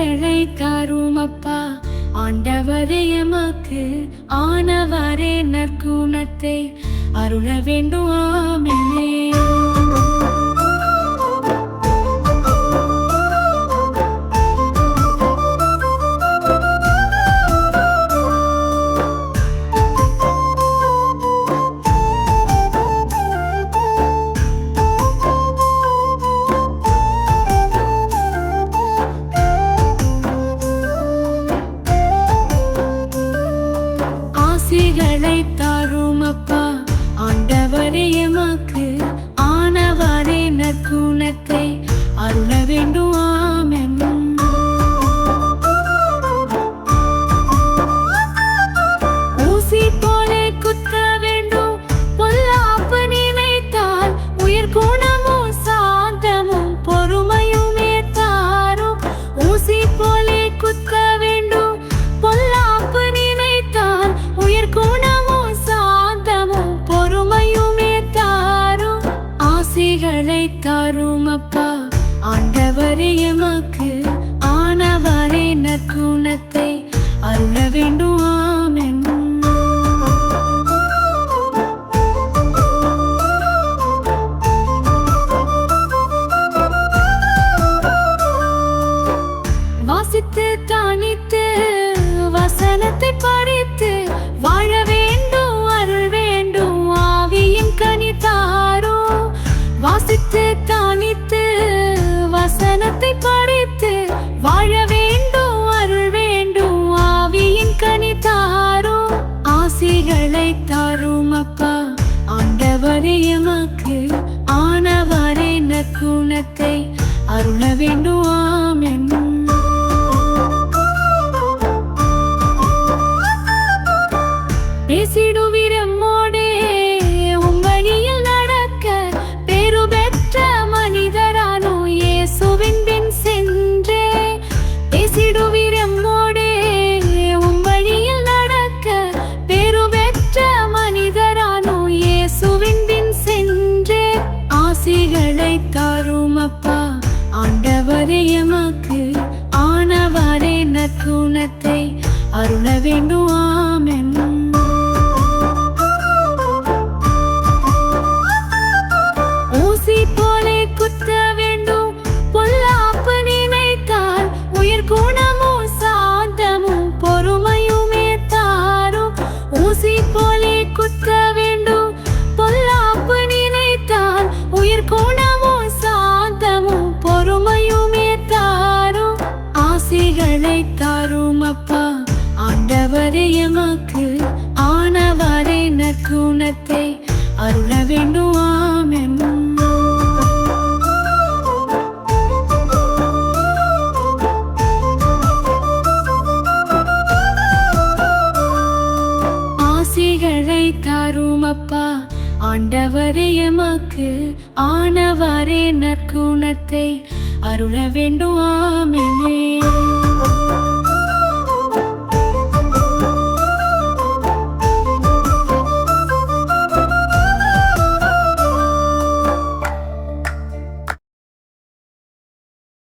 ஆசிகளை தரும் அப்பா ஆண்டவரே எமக்கு ஆனவரே நற்குணத்தை அருள வேண்டும். ஆமே ஆசிகளை அப்பா. ஆண்டவரே எமக்கு ஆனவரே நற்குணத்தை அருள வேண்டும்? தரும் அப்பா ஆண்டவரே பாப்பா ஆண்டவரே எமக்கு ஆனவரே நற்குணத்தை அருள வேண்டுவாம் ஆமென் ஆசிகளை தாரும் அப்பா ஆண்டவரே எமக்கு ஆனவரே நற்குணத்தை அருள வேண்டும். தாரும் அப்பா. ஆண்டவரே எமக்கு ஆனவரே நற்குணத்தை அருள வேண்டும். ஆமென். ஆசிகளை தரும் அப்பா. ஆண்டவரே எமக்கு ஆனவரே நற்குணத்தை அருள வேண்டும். ஆமெனே.